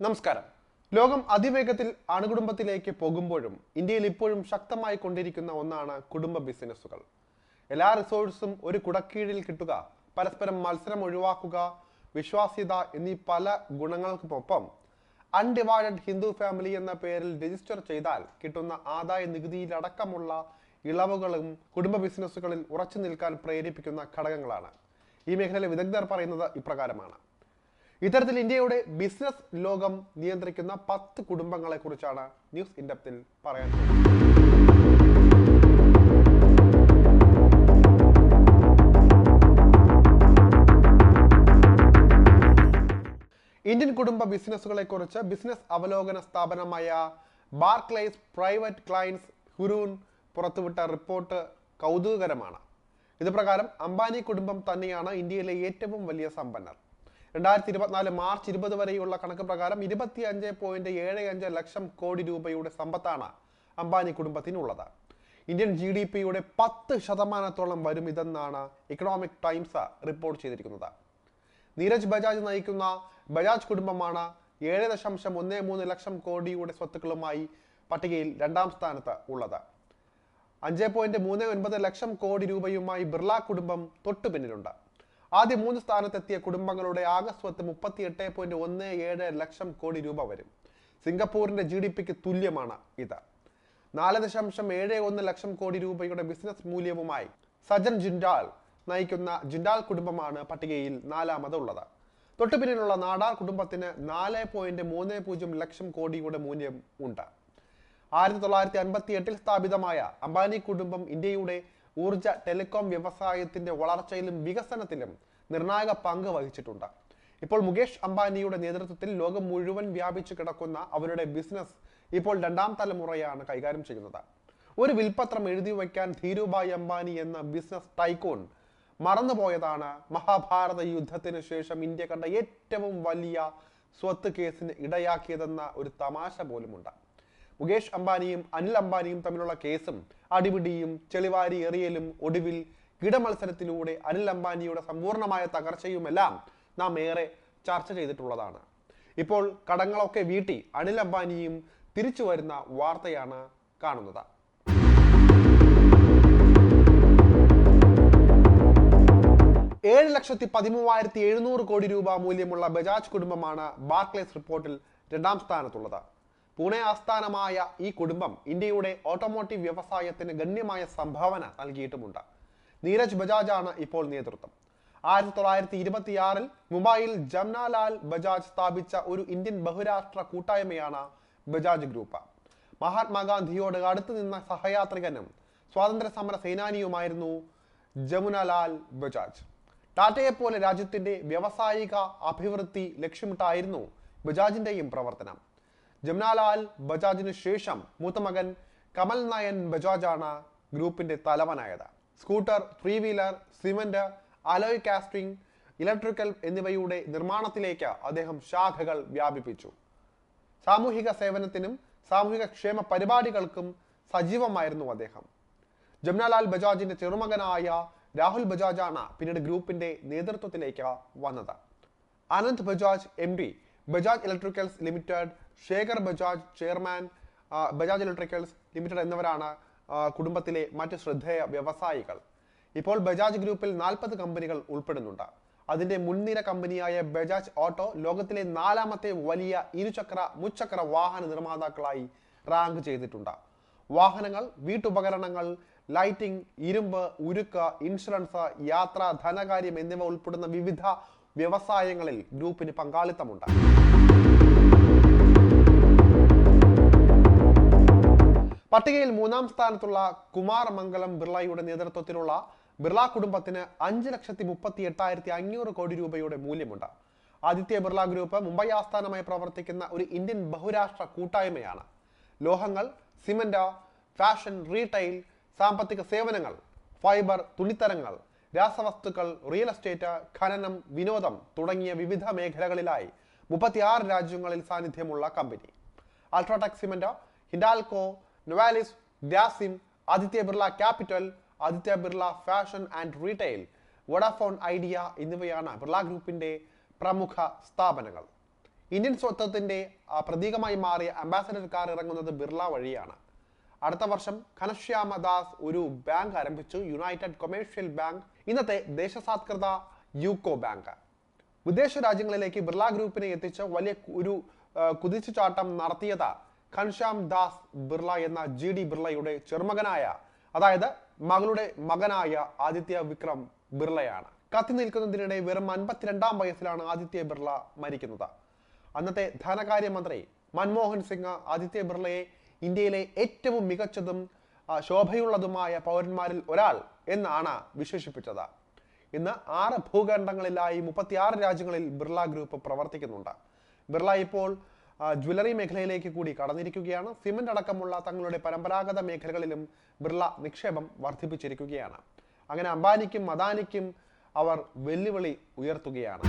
നമസ്കാരം. ലോകം അതിവേഗത്തിൽ അണുകുടുംബത്തിലേക്ക് പോകുമ്പോഴും ഇന്ത്യയിൽ ഇപ്പോഴും ശക്തമായി കൊണ്ടിരിക്കുന്ന ഒന്നാണ് കുടുംബ ബിസിനസ്സുകൾ. എല്ലാ റിസോഴ്സും ഒരു കുടക്കീഴിൽ കിട്ടുക പരസ്പരം മത്സരം ഒഴിവാക്കുക വിശ്വാസ്യത എന്നീ പല ഗുണങ്ങൾക്കുമൊപ്പം അൺഡിവൈഡഡ് ഹിന്ദു ഫാമിലി എന്ന പേരിൽ രജിസ്റ്റർ ചെയ്താൽ കിട്ടുന്ന ആദായ നികുതിയിലടക്കമുള്ള ഇളവുകളും കുടുംബ ബിസിനസ്സുകളിൽ ഉറച്ചു നിൽക്കാൻ പ്രേരിപ്പിക്കുന്ന ഘടകങ്ങളാണ്. ഈ മേഖലയിലെ വിദഗ്ധർ പറയുന്നത് ഇപ്രകാരമാണ്. ഇത്തരത്തിൽ ഇന്ത്യയുടെ ബിസിനസ് ലോകം നിയന്ത്രിക്കുന്ന പത്ത് കുടുംബങ്ങളെ കുറിച്ചാണ് ന്യൂസ് ഇൻഡപ്തിൽ പറയാൻ ഇന്ത്യൻ കുടുംബ ബിസിനസ്സുകളെ കുറിച്ച് ബിസിനസ് അവലോകന സ്ഥാപനമായ ബാർക്ലൈസ് പ്രൈവറ്റ് ക്ലയൻസ് ഹുരൂൻ പുറത്തുവിട്ട റിപ്പോർട്ട് കൗതുകകരമാണ്. ഇത് പ്രകാരം അംബാനി കുടുംബം തന്നെയാണ് ഇന്ത്യയിലെ ഏറ്റവും വലിയ സമ്പന്നർ. രണ്ടായിരത്തി ഇരുപത്തിനാല് മാർച്ച് ഇരുപത് വരെയുള്ള കണക്ക് പ്രകാരം ഇരുപത്തി അഞ്ച് പോയിന്റ് ഏഴ് അഞ്ച് ലക്ഷം കോടി രൂപയുടെ സമ്പത്താണ് അംബാനി കുടുംബത്തിനുള്ളത്. ഇന്ത്യൻ ജി ഡി പിയുടെ പത്ത് ശതമാനത്തോളം വരും ഇതെന്നാണ് ഇക്കണോമിക് ടൈംസ് റിപ്പോർട്ട് ചെയ്തിരിക്കുന്നത്. നീരജ് ബജാജ് നയിക്കുന്ന ബജാജ് കുടുംബമാണ് ഏഴ് ദശാംശം ഒന്ന് മൂന്ന് ലക്ഷം കോടിയുടെ സ്വത്തുക്കളുമായി പട്ടികയിൽ രണ്ടാം സ്ഥാനത്ത് ഉള്ളത്. അഞ്ച് പോയിന്റ് മൂന്ന് ഒൻപത് ലക്ഷം കോടി രൂപയുമായി ബിർള കുടുംബം തൊട്ടു പിന്നിലുണ്ട് ആദ്യ മൂന്ന് സ്ഥാനത്തെത്തിയ കുടുംബങ്ങളുടെ ആകെ സ്വത്ത് മുപ്പത്തി എട്ട് പോയിന്റ് ഒന്ന് ഏഴ് ലക്ഷം കോടി രൂപ വരും. സിംഗപ്പൂരിന്റെ ജി ഡി പിക്ക് തുല്യമാണ് ഇത്. നാല് ദശാംശം ഏഴ് ഒന്ന് ലക്ഷം കോടി രൂപയുടെ ബിസിനസ് മൂല്യവുമായി സജൻ ജിൻഡാൽ നയിക്കുന്ന ജിൻഡാൽ കുടുംബമാണ് പട്ടികയിൽ നാലാമതുള്ളത്. തൊട്ടുപിന്നിലുള്ള നാടാർ കുടുംബത്തിന് നാല് പോയിന്റ് മൂന്ന് പൂജ്യം ലക്ഷം കോടിയുടെ മൂല്യം ഉണ്ട്. ആയിരത്തി തൊള്ളായിരത്തി അൻപത്തി എട്ടിൽ സ്ഥാപിതമായ അംബാനി കുടുംബം ഇന്ത്യയുടെ ഊർജ ടെലികോം വ്യവസായത്തിന്റെ വളർച്ചയിലും വികസനത്തിലും നിർണായക പങ്ക് വഹിച്ചിട്ടുണ്ട്. ഇപ്പോൾ മുകേഷ് അംബാനിയുടെ നേതൃത്വത്തിൽ ലോകം മുഴുവൻ വ്യാപിച്ചു കിടക്കുന്ന അവരുടെ ബിസിനസ് ഇപ്പോൾ രണ്ടാം തലമുറയാണ് കൈകാര്യം ചെയ്യുന്നത്. ഒരു വിൽപത്രം എഴുതി വയ്ക്കാൻ ധീരുഭായ് അംബാനി എന്ന ബിസിനസ് ടൈക്കോൺ മറന്നുപോയതാണ് മഹാഭാരത യുദ്ധത്തിന് ശേഷം ഇന്ത്യ കണ്ട ഏറ്റവും വലിയ സ്വത്ത് കേസിന് ഇടയാക്കിയതെന്ന ഒരു തമാശ പോലുമുണ്ട്. മുകേഷ് അംബാനിയും അനിൽ അംബാനിയും തമ്മിലുള്ള കേസും അടിപിടിയും ചെളിവാരി എറിയലും ഒടുവിൽ കിടമത്സരത്തിലൂടെ അനിൽ അംബാനിയുടെ സമ്പൂർണമായ തകർച്ചയുമെല്ലാം നാം ഏറെ ചർച്ച ചെയ്തിട്ടുള്ളതാണ്. ഇപ്പോൾ കടങ്ങളൊക്കെ വീട്ടി അനിൽ അംബാനിയും തിരിച്ചു വരുന്ന വാർത്തയാണ് കാണുന്നത്. ഏഴ് ലക്ഷത്തി പതിമൂവായിരത്തി എഴുന്നൂറ് കോടി രൂപ മൂല്യമുള്ള ബജാജ് കുടുംബമാണ് ബാർക്ലേസ് റിപ്പോർട്ടിൽ രണ്ടാം സ്ഥാനത്തുള്ളത്. പൂനെ ആസ്ഥാനമായ ഈ കുടുംബം ഇന്ത്യയുടെ ഓട്ടോമോട്ടീവ് വ്യവസായത്തിന് ഗണ്യമായ സംഭാവന നൽകിയിട്ടുമുണ്ട്. നീരജ് ബജാജ് ആണ് ഇപ്പോൾ നേതൃത്വം. ആയിരത്തി തൊള്ളായിരത്തി ഇരുപത്തിയാറിൽ മുംബൈയിൽ ജംനാലാൽ ബജാജ് സ്ഥാപിച്ച ഒരു ഇന്ത്യൻ ബഹുരാഷ്ട്ര കൂട്ടായ്മയാണ് ബജാജ് ഗ്രൂപ്പ്. മഹാത്മാഗാന്ധിയോട് അടുത്തു നിന്ന സഹയാത്രികനും സ്വാതന്ത്ര്യ സമര സേനാനിയുമായിരുന്നു ജമുനലാൽ ബജാജ്. ടാറ്റയെ പോലെ രാജ്യത്തിന്റെ വ്യാവസായിക അഭിവൃദ്ധി ലക്ഷ്യമിട്ടായിരുന്നു ബജാജിന്റെയും പ്രവർത്തനം. ജമുനാലാൽ ബജാജിനു ശേഷം മൂത്തമകൻ കമൽ നായൻ ബജാജാണ് ഗ്രൂപ്പിന്റെ തലവനായത്. Scooter three wheeler cement alloy casting electrical എന്നിവയുടെ നിർമ്മാണത്തിലേക്ക് അദ്ദേഹം ശാഖകൾ വ്യാപിപ്പിച്ചു. സാമൂഹിക സേവനത്തിനും സാമൂഹിക ക്ഷേമ പരിപാടികൾക്കും സജീവമായിരുന്നു അദ്ദേഹം. ജംനാലാൽ ബജാജിന്റെ ചെറുമകനായ രാഹുൽ ബജാജാണ് പിന്നീട് ഗ്രൂപ്പിന്റെ നേതൃത്വത്തിലേക്ക് വന്നത്. Anant Bajaj M Bajaj electricals limited Shekhar Bajaj chairman Bajaj electricals limited എന്നിവരാണ് കുടുംബത്തിലെ മറ്റ് ശ്രദ്ധേയ വ്യവസായികൾ. ഇപ്പോൾ ബജാജ് ഗ്രൂപ്പിൽ നാൽപ്പത് കമ്പനികൾ ഉൾപ്പെടുന്നുണ്ട്. അതിന്റെ മുൻനിര കമ്പനിയായ ബജാജ് ഓട്ടോ ലോകത്തിലെ നാലാമത്തെ വലിയ ഇരുചക്ര മുച്ചക്ര വാഹന നിർമ്മാതാക്കളായി റാങ്ക് ചെയ്തിട്ടുണ്ട്. വാഹനങ്ങൾ വീട്ടുപകരണങ്ങൾ ലൈറ്റിംഗ് ഇരുമ്പ് ഉരുക്ക് ഇൻഷുറൻസ് യാത്ര ധനകാര്യം എന്നിവ ഉൾപ്പെടുന്ന വിവിധ വ്യവസായങ്ങളിൽ ഗ്രൂപ്പിന് പങ്കാളിത്തമുണ്ട്. പട്ടികയിൽ മൂന്നാം സ്ഥാനത്തുള്ള കുമാർ മംഗലം ബിർളയുടെ നേതൃത്വത്തിലുള്ള ബിർള കുടുംബത്തിന് അഞ്ച് ലക്ഷത്തി മുപ്പത്തി എട്ടായിരത്തി അഞ്ഞൂറ് കോടി രൂപയുടെ മൂല്യമുണ്ട്. ആദിത്യ ബിർള ഗ്രൂപ്പ് മുംബൈ ആസ്ഥാനമായി പ്രവർത്തിക്കുന്ന ഒരു ഇന്ത്യൻ ബഹുരാഷ്ട്ര കൂട്ടായ്മയാണ്. ലോഹങ്ങൾ സിമന്റ് ഫാഷൻ റീറ്റെയിൽ സാമ്പത്തിക സേവനങ്ങൾ ഫൈബർ തുണിത്തരങ്ങൾ രാസവസ്തുക്കൾ റിയൽ എസ്റ്റേറ്റ് ഖനനം വിനോദം തുടങ്ങിയ വിവിധ മേഖലകളിലായി മുപ്പത്തിയാറ് രാജ്യങ്ങളിൽ സാന്നിധ്യമുള്ള company. UltraTech cement Hindalco Novelis Grasim Aditya Birla capital Aditya Birla fashion and retail Vodafone Idea എന്നിവയാണ് ബിർള ഗ്രൂപ്പിന്റെ പ്രമുഖ സ്ഥാപനങ്ങൾ. ഇന്ത്യൻ സ്വത്വത്തിന്റെ പ്രതീകമായി മാറിയ അംബാസഡർ കാർ ഇറങ്ങുന്നത് ബിർള വഴിയാണ്. അടുത്ത വർഷം ഘനശ്യാമ ദാസ് ഒരു ബാങ്ക് ആരംഭിച്ചു യുണൈറ്റഡ് കൊമേഴ്ഷ്യൽ ബാങ്ക് ഇന്നത്തെ ദേശസാത്കൃത യൂക്കോ ബാങ്ക്. വിദേശ രാജ്യങ്ങളിലേക്ക് ബിർള ഗ്രൂപ്പിനെ എത്തിച്ച് വലിയ ഒരു കുതിച്ചുചാട്ടം നടത്തിയത് ഘൻശ്യാം ദാസ് ബിർള എന്ന ജി ഡി ബിർളയുടെ ചെറുമകനായ അതായത് മകളുടെ മകനായ ആദിത്യ വിക്രം ബിർളയാണ്. കത്തി നിൽക്കുന്നതിനിടെ വെറും അൻപത്തിരണ്ടാം വയസ്സിലാണ് ആദിത്യ ബിർള മരിക്കുന്നത്. അന്നത്തെ ധനകാര്യമന്ത്രി മൻമോഹൻ സിംഗ് ആദിത്യ ബിർളയെ ഇന്ത്യയിലെ ഏറ്റവും മികച്ചതും ശോഭയുള്ളതുമായ പൗരന്മാരിൽ ഒരാൾ എന്നാണ് വിശേഷിപ്പിച്ചത്. ഇന്ന് ആറ് ഭൂഖണ്ഡങ്ങളിലായി മുപ്പത്തിയാറ് രാജ്യങ്ങളിൽ ബിർള ഗ്രൂപ്പ് പ്രവർത്തിക്കുന്നുണ്ട്. ബിർള ഇപ്പോൾ ജ്വല്ലറി മേഖലയിലേക്ക് കൂടി കടന്നിരിക്കുകയാണ്. സിമന്റ് അടക്കമുള്ള തങ്ങളുടെ പരമ്പരാഗത മേഖലകളിലും ബിർള നിക്ഷേപം വർദ്ധിപ്പിച്ചിരിക്കുകയാണ്. അങ്ങനെ അംബാനിക്കും അദാനിക്കും അവർ വെല്ലുവിളി ഉയർത്തുകയാണ്.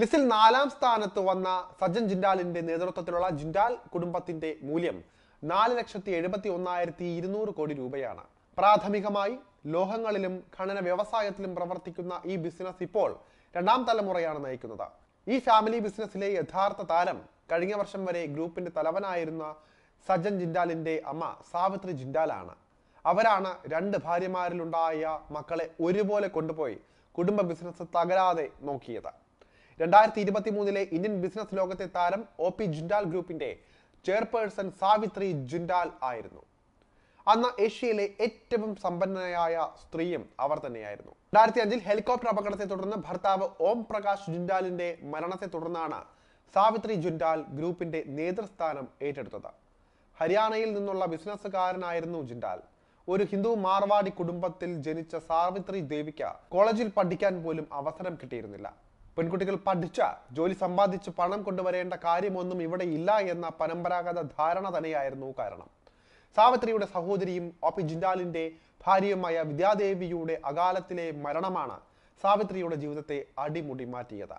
ലിസ്റ്റിൽ നാലാം സ്ഥാനത്ത് വന്ന സജ്ജൻ ജിൻഡാലിന്റെ നേതൃത്വത്തിലുള്ള ജിൻഡാൽ കുടുംബത്തിന്റെ മൂല്യം നാല് ലക്ഷത്തി എഴുപത്തി ഒന്നായിരത്തി ഇരുന്നൂറ് കോടി രൂപയാണ്. പ്രാഥമികമായി ലോഹങ്ങളിലും ഖനന വ്യവസായത്തിലും പ്രവർത്തിക്കുന്ന ഈ ബിസിനസ് ഇപ്പോൾ രണ്ടാം തലമുറയാണ് നയിക്കുന്നത്. ഈ ഫാമിലി ബിസിനസ്സിലെ യഥാർത്ഥ താരം കഴിഞ്ഞ വർഷം വരെ ഗ്രൂപ്പിന്റെ തലവനായിരുന്ന സജ്ജൻ ജിൻഡാലിന്റെ അമ്മ സാവിത്രി ജിൻഡാലാണ്. അവരാണ് രണ്ട് ഭാര്യമാരിലുണ്ടായ മക്കളെ ഒരുപോലെ കൊണ്ടുപോയി കുടുംബ ബിസിനസ് തകരാതെ നോക്കിയത്. രണ്ടായിരത്തി ഇരുപത്തി മൂന്നിലെ ഇന്ത്യൻ ബിസിനസ് ലോകത്തെ താരം ഒ പി ജിൻഡാൽ ഗ്രൂപ്പിന്റെ ചെയർപേഴ്സൺ സാവിത്രി ജിൻഡാൽ ആയിരുന്നു. അന്ന് ഏഷ്യയിലെ ഏറ്റവും സമ്പന്നയായ സ്ത്രീയും അവർ തന്നെയായിരുന്നു. രണ്ടായിരത്തി അഞ്ചിൽ ഹെലികോപ്റ്റർ അപകടത്തെ തുടർന്ന് ഭർത്താവ് ഓം പ്രകാശ് ജുൻഡാലിന്റെ മരണത്തെ തുടർന്നാണ് സാവിത്രി ജുൻഡാൽ ഗ്രൂപ്പിന്റെ നേതൃസ്ഥാനം ഏറ്റെടുത്തത്. ഹരിയാനയിൽ നിന്നുള്ള ബിസിനസ്സുകാരനായിരുന്നു ജിൻഡാൽ. ഒരു ഹിന്ദു മാർവാടി കുടുംബത്തിൽ ജനിച്ച സാവിത്രി ദേവിക്ക് കോളേജിൽ പഠിക്കാൻ പോലും അവസരം കിട്ടിയിരുന്നില്ല. പെൺകുട്ടികൾ പഠിച്ച ജോലി സമ്പാദിച്ച് പണം കൊണ്ടുവരേണ്ട കാര്യമൊന്നും ഇവിടെ ഇല്ല എന്ന പരമ്പരാഗത ധാരണ തന്നെയായിരുന്നു കാരണം. സാവിത്രിയുടെ സഹോദരിയും ഒ പി ജിൻഡാലിന്റെ ഭാര്യയുമായ വിദ്യാദേവിയുടെ അകാലത്തിലെ മരണമാണ് സാവിത്രിയുടെ ജീവിതത്തെ അടിമുടി മാറ്റിയത്.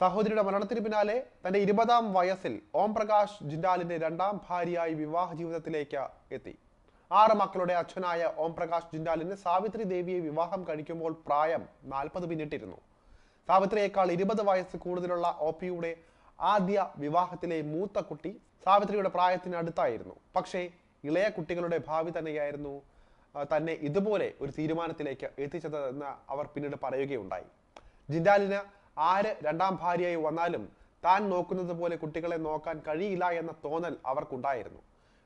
സഹോദരിയുടെ മരണത്തിന് പിന്നാലെ തന്റെ ഇരുപതാം വയസ്സിൽ ഓം പ്രകാശ് ജിൻഡാലിന്റെ രണ്ടാം ഭാര്യയായി വിവാഹ ജീവിതത്തിലേക്ക് എത്തി. ആറ് മക്കളുടെ അച്ഛനായ ഓം പ്രകാശ് ജിൻഡാലിന് സാവിത്രി ദേവിയെ വിവാഹം കഴിക്കുമ്പോൾ പ്രായം നാൽപ്പത് പിന്നിട്ടിരുന്നു. സാവിത്രിയേക്കാൾ ഇരുപത് വയസ്സ് കൂടുതലുള്ള ഒ പിയുടെ ആദ്യ വിവാഹത്തിലെ മൂത്ത കുട്ടി സാവിത്രിയുടെ പ്രായത്തിനടുത്തായിരുന്നു പക്ഷേ ഇളയ കുട്ടികളുടെ ഭാവി തന്നെയായിരുന്നു തന്നെ ഇതുപോലെ ഒരു തീരുമാനത്തിലേക്ക് എത്തിച്ചത് എന്ന് അവർ പിന്നീട് പറയുകയുണ്ടായി. ജിൻഡാലിന് ആര് രണ്ടാം ഭാര്യയായി വന്നാലും താൻ നോക്കുന്നത് പോലെ കുട്ടികളെ നോക്കാൻ കഴിയില്ല എന്ന തോന്നൽ അവർക്കുണ്ടായിരുന്നു.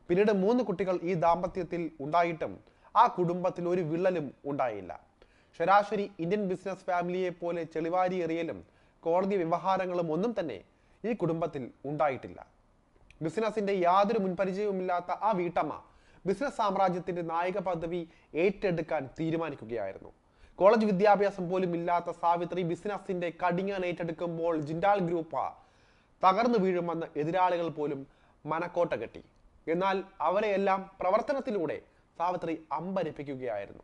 പിന്നീട് മൂന്ന് കുട്ടികൾ ഈ ദാമ്പത്യത്തിൽ ഉണ്ടായിട്ടും ആ കുടുംബത്തിൽ ഒരു വിള്ളലും ഉണ്ടായില്ല. ശരാശരി ഇന്ത്യൻ ബിസിനസ് ഫാമിലിയെ പോലെ ചെളിവാരി എറിയലും കോടതി വ്യവഹാരങ്ങളും ഒന്നും തന്നെ ഈ കുടുംബത്തിൽ ഉണ്ടായിട്ടില്ല. ബിസിനസിന്റെ യാതൊരു മുൻപരിചയവുമില്ലാത്ത ആ വീട്ടമ്മ ബിസിനസ് സാമ്രാജ്യത്തിന്റെ നായക പദവി ഏറ്റെടുക്കാൻ തീരുമാനിക്കുകയായിരുന്നു. കോളേജ് വിദ്യാഭ്യാസം പോലും ഇല്ലാത്ത സാവിത്രി ബിസിനസിന്റെ കടിഞ്ഞാൻ ഏറ്റെടുക്കുമ്പോൾ ജിൻഡാൽ ഗ്രൂപ്പ് തകർന്നു വീഴുമെന്ന് എതിരാളികൾ പോലും മനക്കോട്ട കെട്ടി. എന്നാൽ അവരെയെല്ലാം പ്രവർത്തനത്തിലൂടെ സാവിത്രി അമ്പരിപ്പിക്കുകയായിരുന്നു.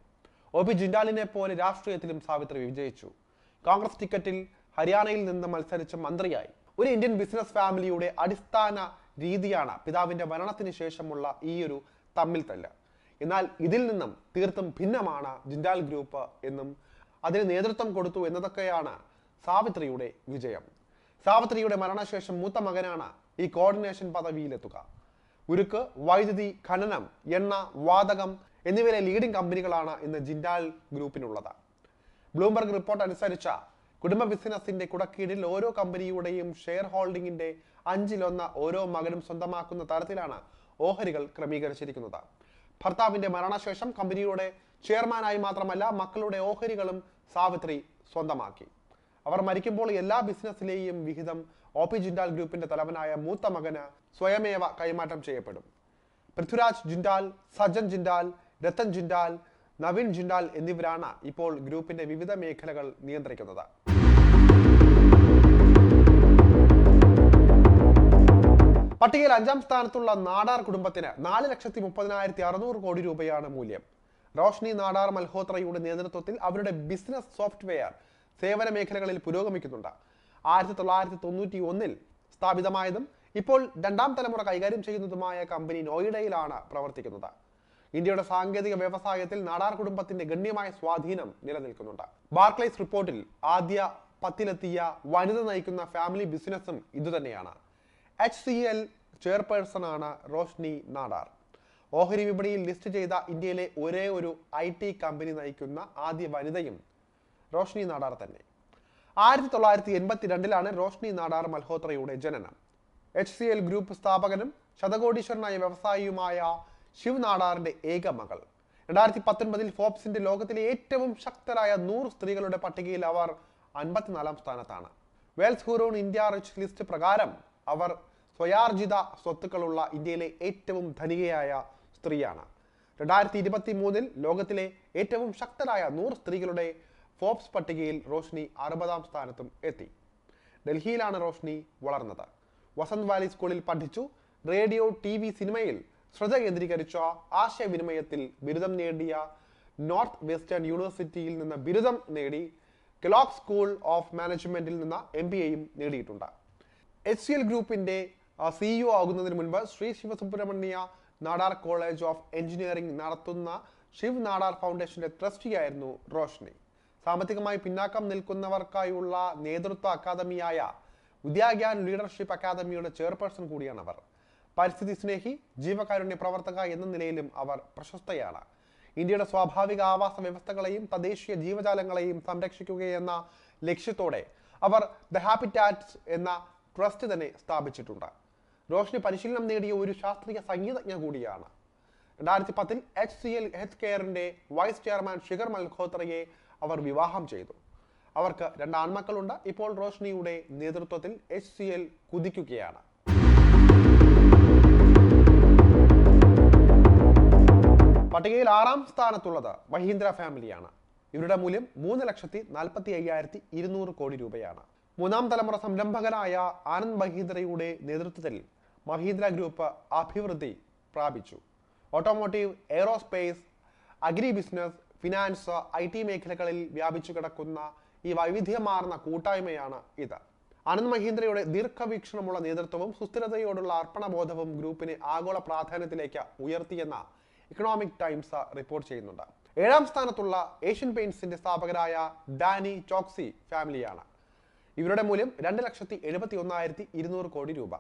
ഒ പി ജിൻഡാലിനെ പോലെ രാഷ്ട്രീയത്തിലും സാവിത്രി വിജയിച്ചു. കോൺഗ്രസ് ടിക്കറ്റിൽ ഹരിയാനയിൽ നിന്ന് മത്സരിച്ച മന്ത്രിയായി. ഒരു ഇന്ത്യൻ ബിസിനസ് ഫാമിലിയുടെ അടിസ്ഥാന രീതിയാണ് പിതാവിന്റെ മരണത്തിന് ശേഷമുള്ള ഈ ഒരു തമ്മിൽ തല്ല്. എന്നാൽ ഇതിൽ നിന്നും തീർത്തും ഭിന്നമാണ് ജിൻഡാൽ ഗ്രൂപ്പ് എന്നും അതിന് നേതൃത്വം കൊടുത്തു എന്നതൊക്കെയാണ് സാവിത്രിയുടെ വിജയം. സാവിത്രിയുടെ മരണശേഷം മൂത്ത മകനാണ് ഈ കോർഡിനേഷൻ പദവിയിലെത്തുക. ഉരുക്ക് വൈദ്യുതി ഖനനം എണ്ണ വാതകം എന്നിവയിലെ ലീഡിംഗ് കമ്പനികളാണ് ഇന്ന് ജിൻഡാൽ ഗ്രൂപ്പിനുള്ളത്. ബ്ലൂംബർഗ് റിപ്പോർട്ട് അനുസരിച്ച കുടുംബ ബിസിനസിന്റെ കുടക്കീഴിൽ ഓരോ കമ്പനിയുടെയും ഷെയർ ഹോൾഡിംഗിന്റെ അഞ്ചിലൊന്ന് ഓരോ മകനും സ്വന്തമാക്കുന്ന തരത്തിലാണ് ഓഹരികൾ ക്രമീകരിച്ചിരിക്കുന്നത്. ഭർത്താവിന്റെ മരണശേഷം കമ്പനിയുടെ ചെയർമാനായി മാത്രമല്ല മക്കളുടെ ഓഹരികളും സാവിത്രി സ്വന്തമാക്കി. അവർ മരിക്കുമ്പോൾ എല്ലാ ബിസിനസ്സിലെയും വിഹിതം ഒ പി ജിൻഡാൽ ഗ്രൂപ്പിന്റെ തലവനായ മൂത്ത മകന് സ്വയമേവ കൈമാറ്റം ചെയ്യപ്പെടും. പൃഥ്വിരാജ് ജിൻഡാൽ സജ്ജൻ ജിൻഡാൽ രത്തൻ ജിൻഡാൽ നവീൻ ജിൻഡാൽ എന്നിവരാണ് ഇപ്പോൾ ഗ്രൂപ്പിന്റെ വിവിധ മേഖലകൾ നിയന്ത്രിക്കുന്നത്. പട്ടികയിൽ അഞ്ചാം സ്ഥാനത്തുള്ള നാടാർ കുടുംബത്തിന് നാല് ലക്ഷത്തി മുപ്പതിനായിരത്തി അറുന്നൂറ് കോടി രൂപയാണ് മൂല്യം. റോഷ്നി നാടാർ മൽഹോത്രയുടെ നേതൃത്വത്തിൽ അവരുടെ ബിസിനസ് സോഫ്റ്റ്വെയർ സേവന മേഖലകളിൽ പുരോഗമിക്കുന്നുണ്ട്. ആയിരത്തി തൊള്ളായിരത്തി തൊണ്ണൂറ്റി ഒന്നിൽ സ്ഥാപിതമായതും ഇപ്പോൾ രണ്ടാം തലമുറ കൈകാര്യം ചെയ്യുന്നതുമായ കമ്പനി നോയിഡയിലാണ് പ്രവർത്തിക്കുന്നത്. ഇന്ത്യയുടെ സാങ്കേതിക വ്യവസായത്തിൽ നാടാർ കുടുംബത്തിന്റെ ഗണ്യമായ സ്വാധീനം നിലനിൽക്കുന്നുണ്ട്. ബാർക്ലൈസ് റിപ്പോർട്ടിൽ ആദ്യ പത്തിലെത്തിയ വനിത നയിക്കുന്ന ഫാമിലി ബിസിനസ്സും ഇതുതന്നെയാണ്. എച്ച് സി എൽ ചെയർപേഴ്സൺ ആണ് റോഷ്നി നാടാർ. ഓഹരി വിപണിയിൽ ലിസ്റ്റ് ചെയ്ത ഇന്ത്യയിലെ ഒരേ ഒരു ഐ ടി കമ്പനി നയിക്കുന്ന ആദ്യ വനിതയും റോഷ്നി നാടാർ തന്നെ. ആയിരത്തി തൊള്ളായിരത്തി എൺപത്തിരണ്ടിലാണ് റോഷ്നി നാടാർ മൽഹോത്രയുടെ ജനനം. എച്ച് സി എൽ ഗ്രൂപ്പ് സ്ഥാപകനും ശതകോടീശ്വരനായ വ്യവസായിയുമായ ശിവ് നാടാറിന്റെ ഏക മകൾ. രണ്ടായിരത്തി പത്തൊൻപതിൽ ഫോബ്സിന്റെ ലോകത്തിലെ ഏറ്റവും ശക്തരായ നൂറ് സ്ത്രീകളുടെ പട്ടികയിൽ അവർ അൻപത്തിനാലാം സ്ഥാനത്താണ്. Wells Hurun India rich list പ്രകാരം അവർ സ്വയാർജിത സ്വത്തുക്കളുള്ള ഇന്ത്യയിലെ ഏറ്റവും ധനികയായ സ്ത്രീയാണ്. രണ്ടായിരത്തി ഇരുപത്തി മൂന്നിൽ ലോകത്തിലെ ഏറ്റവും ശക്തരായ നൂറ് സ്ത്രീകളുടെ ഫോബ്സ് പട്ടികയിൽ റോഷ്നി അറുപതാം സ്ഥാനത്തും എത്തി. ഡൽഹിയിലാണ് റോഷ്നി വളർന്നത്. വസന്ത് വാലി സ്കൂളിൽ പഠിച്ചു. റേഡിയോ ടി വി സിനിമയിൽ ശ്രദ്ധ കേന്ദ്രീകരിച്ച ആശയവിനിമയത്തിൽ ബിരുദം നേടിയ നോർത്ത് വെസ്റ്റേൺ യൂണിവേഴ്സിറ്റിയിൽ നിന്ന് ബിരുദം നേടി കെലോക് സ്കൂൾ ഓഫ് മാനേജ്മെന്റിൽ നിന്ന് എം ബി എയും നേടിയിട്ടുണ്ട്. എച്ച് സി എൽ ഗ്രൂപ്പിന്റെ സിഇഒ ആകുന്നതിന് മുൻപ് Shri Sivasubramaniya Nadar college of engineering നടത്തുന്ന ശിവ് നാടാർ ഫൗണ്ടേഷന്റെ ട്രസ്റ്റിയായിരുന്നു റോഷ്നി. സാമ്പത്തികമായി പിന്നാക്കം നിൽക്കുന്നവർക്കായുള്ള നേതൃത്വ അക്കാദമിയായ വിദ്യാഗ്യാൻ ലീഡർഷിപ്പ് അക്കാദമിയുടെ ചെയർപേഴ്സൺ കൂടിയാണ് അവർ. പരിസ്ഥിതി സ്നേഹി ജീവകാരുണ്യ പ്രവർത്തക എന്ന നിലയിലും അവർ പ്രശസ്തയാണ്. ഇന്ത്യയുടെ സ്വാഭാവിക ആവാസ വ്യവസ്ഥകളെയും തദ്ദേശീയ ജീവജാലങ്ങളെയും സംരക്ഷിക്കുകയെന്ന ലക്ഷ്യത്തോടെ അവർ ദ ഹാബിറ്റാറ്റ്സ് എന്ന ട്രസ്റ്റ് തന്നെ സ്ഥാപിച്ചിട്ടുണ്ട്. റോഷ്നി പരിശീലനം നേടിയ ഒരു ശാസ്ത്രീയ സംഗീതജ്ഞ കൂടിയാണ്. രണ്ടായിരത്തി പത്തിൽ എച്ച് സി എൽ ഹെൽത്ത് കെയറിന്റെ വൈസ് ചെയർമാൻ ഷിഖർ മൽഹോത്രയെ അവർ വിവാഹം ചെയ്തു. അവർക്ക് രണ്ട് ആൺമക്കളുണ്ട്. ഇപ്പോൾ റോഷ്നിയുടെ നേതൃത്വത്തിൽ എച്ച് സി എൽ കുതിക്കുകയാണ്. പട്ടികയിൽ ആറാം സ്ഥാനത്തുള്ളത് മഹീന്ദ്ര ഫാമിലിയാണ്. ഇവരുടെ മൂല്യം മൂന്ന് ലക്ഷത്തി നാൽപ്പത്തി അയ്യായിരത്തി ഇരുന്നൂറ് കോടി രൂപയാണ്. മൂന്നാം തലമുറ സംരംഭകനായ ആനന്ദ് മഹീന്ദ്രയുടെ നേതൃത്വത്തിൽ മഹീന്ദ്ര ഗ്രൂപ്പ് അഭിവൃദ്ധി പ്രാപിച്ചു. Automotive aerospace agri business finance I T മേഖലകളിൽ വ്യാപിച്ചു കിടക്കുന്ന ഈ വൈവിധ്യമാർന്ന കൂട്ടായ്മയാണ് ഇത്. ആനന്ദ് മഹീന്ദ്രയുടെ ദീർഘവീക്ഷണമുള്ള നേതൃത്വവും സുസ്ഥിരതയോടുള്ള അർപ്പണബോധവും ഗ്രൂപ്പിനെ ആഗോള പ്രാധാന്യത്തിലേക്ക് ഉയർത്തിയെന്ന ഇക്കണോമിക് ടൈംസ് റിപ്പോർട്ട് ചെയ്യുന്നുണ്ട്. ഏഴാം സ്ഥാനത്തുള്ള ഏഷ്യൻ പെയിന്റ്സിന്റെ സ്ഥാപകരായ ഡാനി ചോക്സി ഫാമിലിയാണ്. ഇവരുടെ മൂല്യം രണ്ട് ലക്ഷത്തി എഴുപത്തി ഒന്നായിരത്തി ഇരുന്നൂറ് കോടി രൂപ.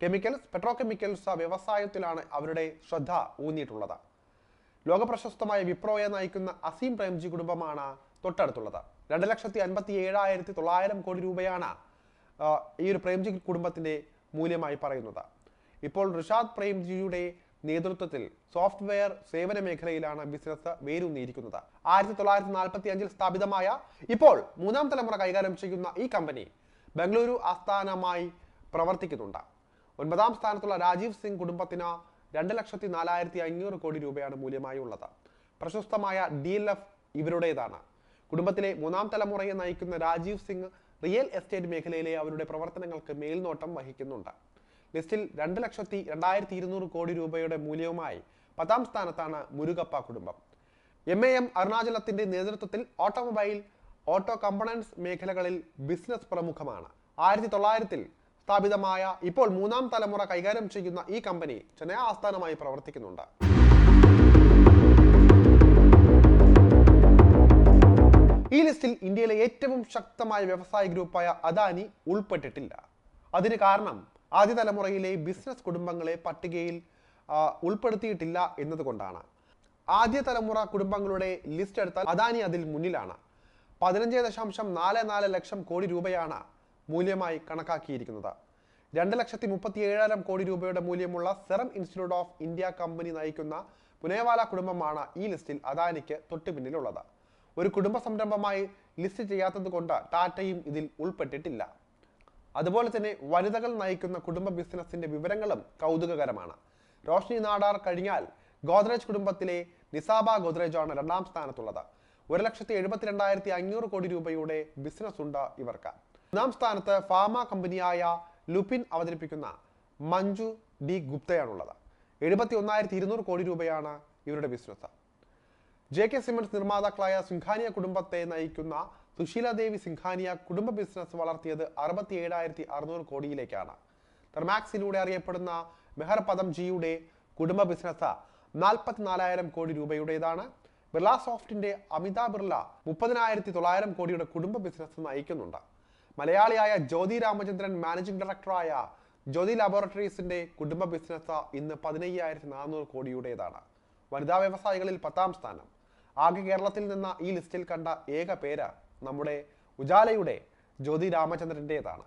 കെമിക്കൽസ് പെട്രോകെമിക്കൽസ് വ്യവസായത്തിലാണ് അവരുടെ ശ്രദ്ധ ഊന്നിയിട്ടുള്ളത്. ലോകപ്രശസ്തമായ വിപ്രോയെ നയിക്കുന്ന അസീം പ്രേംജി കുടുംബമാണ് തൊട്ടടുത്തുള്ളത്. രണ്ട് ലക്ഷത്തി അൻപത്തി ഏഴായിരത്തി തൊള്ളായിരം കോടി രൂപയാണ് ഈ ഒരു പ്രേംജി കുടുംബത്തിന്റെ മൂല്യമായി പറയുന്നത്. ഇപ്പോൾ ഋഷാദ് പ്രേംജിയുടെ നേതൃത്വത്തിൽ സോഫ്റ്റ്വെയർ സേവന മേഖലയിലാണ് ബിസിനസ് വേരൂന്നിയിരിക്കുന്നത്. ആയിരത്തി തൊള്ളായിരത്തി നാൽപ്പത്തി അഞ്ചിൽ സ്ഥാപിതമായ ഇപ്പോൾ മൂന്നാം തലമുറ കൈകാര്യം ചെയ്യുന്ന ഈ കമ്പനി ബംഗളൂരു ആസ്ഥാനമായി പ്രവർത്തിക്കുന്നുണ്ട്. ഒൻപതാം സ്ഥാനത്തുള്ള രാജീവ് സിംഗ് കുടുംബത്തിന് രണ്ട് ലക്ഷത്തി നാലായിരത്തി അഞ്ഞൂറ് കോടി രൂപയാണ് മൂല്യമായി ഉള്ളത്. പ്രശസ്തമായ ഡി എൽ എഫ് ഇവരുടേതാണ്. കുടുംബത്തിലെ മൂന്നാം തലമുറയെ നയിക്കുന്ന രാജീവ് സിംഗ് റിയൽ എസ്റ്റേറ്റ് മേഖലയിലെ അവരുടെ പ്രവർത്തനങ്ങൾക്ക് മേൽനോട്ടം വഹിക്കുന്നുണ്ട്. ലിസ്റ്റിൽ രണ്ട് ലക്ഷത്തി രണ്ടായിരത്തി ഇരുന്നൂറ് കോടി രൂപയുടെ മൂല്യവുമായി പത്താം സ്ഥാനത്താണ് മുരുകപ്പ കുടുംബം. എം എ എം അരുണാചലത്തിന്റെ നേതൃത്വത്തിൽ ഓട്ടോമൊബൈൽ ഓട്ടോ കമ്പണൻസ് മേഖലകളിൽ ബിസിനസ് പ്രമുഖമാണ്. ആയിരത്തി തൊള്ളായിരത്തിൽ സ്ഥാപിതമായ ഇപ്പോൾ മൂന്നാം തലമുറ കൈകാര്യം ചെയ്യുന്ന ഈ കമ്പനി ചെന്നൈ ആസ്ഥാനമായി പ്രവർത്തിക്കുന്നുണ്ട്. ഈ ലിസ്റ്റിൽ ഇന്ത്യയിലെ ഏറ്റവും ശക്തമായ വ്യവസായ ഗ്രൂപ്പായ അദാനി ഉൾപ്പെട്ടിട്ടില്ല. അതിന് കാരണം ആദ്യ തലമുറയിലെ ബിസിനസ് കുടുംബങ്ങളെ പട്ടികയിൽ ഉൾപ്പെടുത്തിയിട്ടില്ല എന്നതുകൊണ്ടാണ്. ആദ്യ തലമുറ കുടുംബങ്ങളുടെ ലിസ്റ്റ് എടുത്താൽ അദാനി അതിൽ മുന്നിലാണ്. പതിനഞ്ച് ദശാംശം നാല് നാല് ലക്ഷം കോടി രൂപയാണ് മൂല്യമായി കണക്കാക്കിയിരിക്കുന്നത്. രണ്ട് ലക്ഷത്തി മുപ്പത്തി ഏഴായിരം കോടി രൂപയുടെ മൂല്യമുള്ള Serum Institute of India company നയിക്കുന്ന പുനേവാല കുടുംബമാണ് ഈ ലിസ്റ്റിൽ അദാനിക്ക് തൊട്ടുപിന്നിലുള്ളത് ഒരു കുടുംബ സംരംഭമായി ലിസ്റ്റ് ചെയ്യാത്തത് കൊണ്ട് ടാറ്റയും ഇതിൽ ഉൾപ്പെട്ടിട്ടില്ല. അതുപോലെ തന്നെ വനിതകൾ നയിക്കുന്ന കുടുംബ ബിസിനസിന്റെ വിവരങ്ങളും കൗതുകകരമാണ്. റോഷ്നി നാടാർ കഴിഞ്ഞാൽ ഗോദ്രേജ് കുടുംബത്തിലെ നിസാബ ഗോദ്രേജ് ആണ് രണ്ടാം സ്ഥാനത്തുള്ളത്. ഒരു ലക്ഷത്തി എഴുപത്തിരണ്ടായിരത്തി അഞ്ഞൂറ് കോടി രൂപയുടെ ബിസിനസ് ഉണ്ട് ഇവർക്ക്. മൂന്നാം സ്ഥാനത്ത് ഫാമ കമ്പനിയായ ലുപിൻ അവതരിപ്പിക്കുന്ന മഞ്ജു ഡി ഗുപ്തയാണുള്ളത്. എഴുപത്തി ഒന്നായിരത്തി ഇരുന്നൂറ് കോടി രൂപയാണ് ഇവരുടെ ബിസിനസ് ജെ കെ സിമൻസ് നിർമ്മാതാക്കളായ സിംഘാനിയ കുടുംബത്തെ നയിക്കുന്ന സുശീല ദേവി സിംഘാനിയ കുടുംബ ബിസിനസ് വളർത്തിയത് അറുപത്തി ഏഴായിരത്തി അറുന്നൂറ് കോടിയിലേക്കാണ്. തെർമാക്സിലൂടെ അറിയപ്പെടുന്ന മെഹർ പദംജിയുടെ കുടുംബ ബിസിനസ് നാൽപ്പത്തിനാലായിരം കോടി രൂപയുടേതാണ്. ബിർള സോഫ്റ്റിന്റെ അമിതാ ബിർള മുപ്പതിനായിരത്തി തൊള്ളായിരം കോടിയുടെ കുടുംബ ബിസിനസ് നയിക്കുന്നുണ്ട്. മലയാളിയായ ജ്യോതി രാമചന്ദ്രൻ മാനേജിംഗ് ഡയറക്ടറായ ജ്യോതി ലബോറട്ടറീസിന്റെ കുടുംബ ബിസിനസ് ഇന്ന് പതിനയ്യായിരത്തി നാനൂറ് കോടിയുടേതാണ്. വനിതാ വ്യവസായികളിൽ പത്താം സ്ഥാനം. ആകെ കേരളത്തിൽ നിന്ന് ഈ ലിസ്റ്റിൽ കണ്ട ഏക പേര് നമ്മുടെ ഉജാലയുടെ ജ്യോതി രാമചന്ദ്രന്റെതാണ്